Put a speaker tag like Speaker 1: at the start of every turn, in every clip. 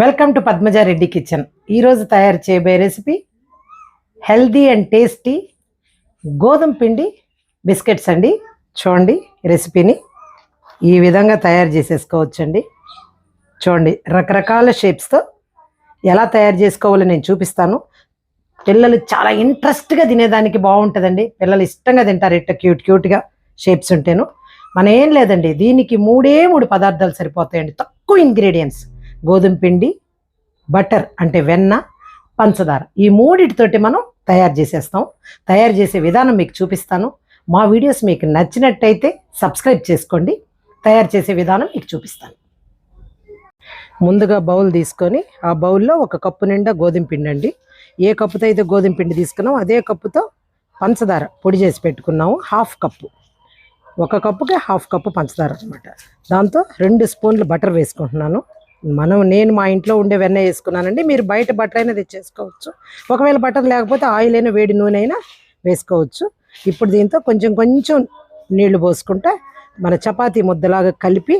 Speaker 1: Welcome to Padmaja Reddy kitchen ఈరోజు తయారు చేయబోయే రెసిపీ హెల్దీ అండ్ టేస్టీ గోధుమ పిండి బిస్కెట్స్ అండి. చూడండి రెసిపీని ఈ విధంగా తయారు చేసేసుకోవచ్చండి. చూడండి రకరకాల షేప్స్తో ఎలా తయారు చేసుకోవాలో నేను చూపిస్తాను. పిల్లలు చాలా ఇంట్రెస్ట్గా తినేదానికి బాగుంటుందండి. పిల్లలు ఇష్టంగా తింటారు. ఇట్ట క్యూట్ క్యూట్గా షేప్స్ ఉంటేను. మన ఏం లేదండి. దీనికి మూడే మూడు పదార్థాలు సరిపోతాయండి. తక్కువ ఇంగ్రీడియంట్స్ గోధుమ పిండి బటర్ అంటే వెన్న పంచదార. ఈ మూడిటితోటి మనం తయారు చేసేస్తాం. తయారు చేసే విధానం మీకు చూపిస్తాను. మా వీడియోస్ మీకు నచ్చినట్టయితే సబ్స్క్రైబ్ చేసుకోండి. తయారు చేసే విధానం మీకు చూపిస్తాను. ముందుగా బౌల్ తీసుకొని ఆ బౌల్లో ఒక కప్పు నిండా గోధుమ పిండి అండి. ఏ కప్పుతో అయితే గోధుమ పిండి తీసుకున్నాం అదే కప్పుతో పంచదార పొడి చేసి పెట్టుకున్నాము. Half cup. ఒక కప్పుకి హాఫ్ కప్పు పంచదార అనమాట దాంతో రెండు స్పూన్లు బటర్ వేసుకుంటున్నాను. మనం నేను మా ఇంట్లో ఉండే వెన్న వేసుకున్నానండి. మీరు బయట బట్టర్ అయినా తెచ్చేసుకోవచ్చు. ఒకవేళ బట్టర్ లేకపోతే ఆయిల్ అయినా వేడి నూనె అయినా వేసుకోవచ్చు. ఇప్పుడు దీంతో కొంచెం కొంచెం నీళ్ళు పోసుకుంటే మన చపాతీ ముద్దలాగా కలిపి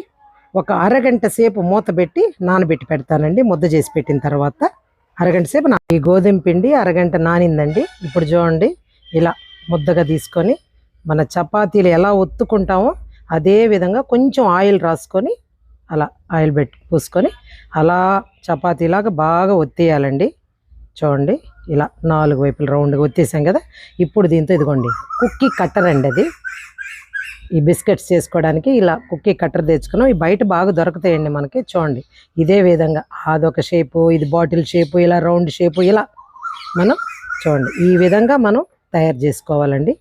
Speaker 1: ఒక అరగంట సేపు మూత పెట్టి నానబెట్టి పెడతానండి. ముద్ద చేసి పెట్టిన తర్వాత అరగంట సేపు నా ఈ గోధుమ పిండి అరగంట నానిందండి. ఇప్పుడు చూడండి ఇలా ముద్దగా తీసుకొని మన చపాతీలు ఎలా ఒత్తుకుంటామో అదే విధంగా కొంచెం ఆయిల్ రాసుకొని అలా ఆయిల్ పెట్టి పూసుకొని అలా చపాతీలాగా బాగా ఒత్తేయాలండి. చూడండి ఇలా నాలుగు వైపులు రౌండ్గా ఒత్తేసాం కదా ఇప్పుడు దీంతో ఇదిగోండి కుక్కీ కట్టర్ అండి అది. ఈ బిస్కెట్స్ చేసుకోవడానికి ఇలా కుక్కీ కట్టర్ తెచ్చుకున్నాం. ఈ బయట బాగా దొరుకుతాయండి మనకి చూడండి. ఇదే విధంగా అదొక షేపు ఇది బాటిల్ షేపు ఇలా రౌండ్ షేపు ఇలా మనం చూడండి ఈ విధంగా మనం తయారు చేసుకోవాలండి.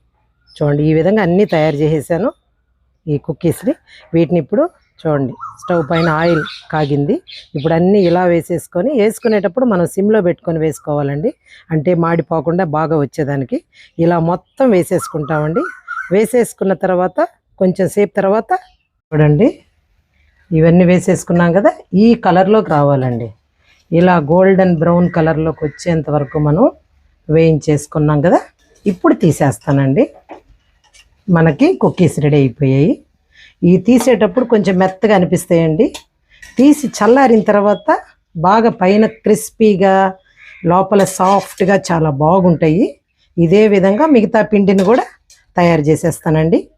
Speaker 1: చూడండి ఈ విధంగా అన్నీ తయారు చేసేసాను ఈ కుక్కీస్ని. వీటిని ఇప్పుడు చూడండి స్టవ్ పైన ఆయిల్ కాగింది. ఇప్పుడు అన్నీ ఇలా వేసేసుకొని వేసుకునేటప్పుడు మనం సిమ్లో పెట్టుకొని వేసుకోవాలండి. అంటే మాడిపోకుండా బాగా వచ్చేదానికి. ఇలా మొత్తం వేసేసుకుంటామండి. వేసేసుకున్న తర్వాత కొంచెం సేపు తర్వాత చూడండి ఇవన్నీ వేసేసుకున్నాం కదా ఈ కలర్లోకి రావాలండి. ఇలా గోల్డెన్ బ్రౌన్ కలర్లోకి వచ్చేంత వరకు మనం వేయించేసుకున్నాం కదా ఇప్పుడు తీసేస్తానండి. మనకి కుక్కీస్ రెడీ అయిపోయాయి. ఈ తీసేటప్పుడు కొంచెం మెత్తగా అనిపిస్తాయండి. తీసి చల్లారిన తర్వాత బాగా పైన క్రిస్పీగా లోపల సాఫ్ట్గా చాలా బాగుంటాయి. ఇదే విధంగా మిగతా పిండిని కూడా తయారు చేసేస్తానండి.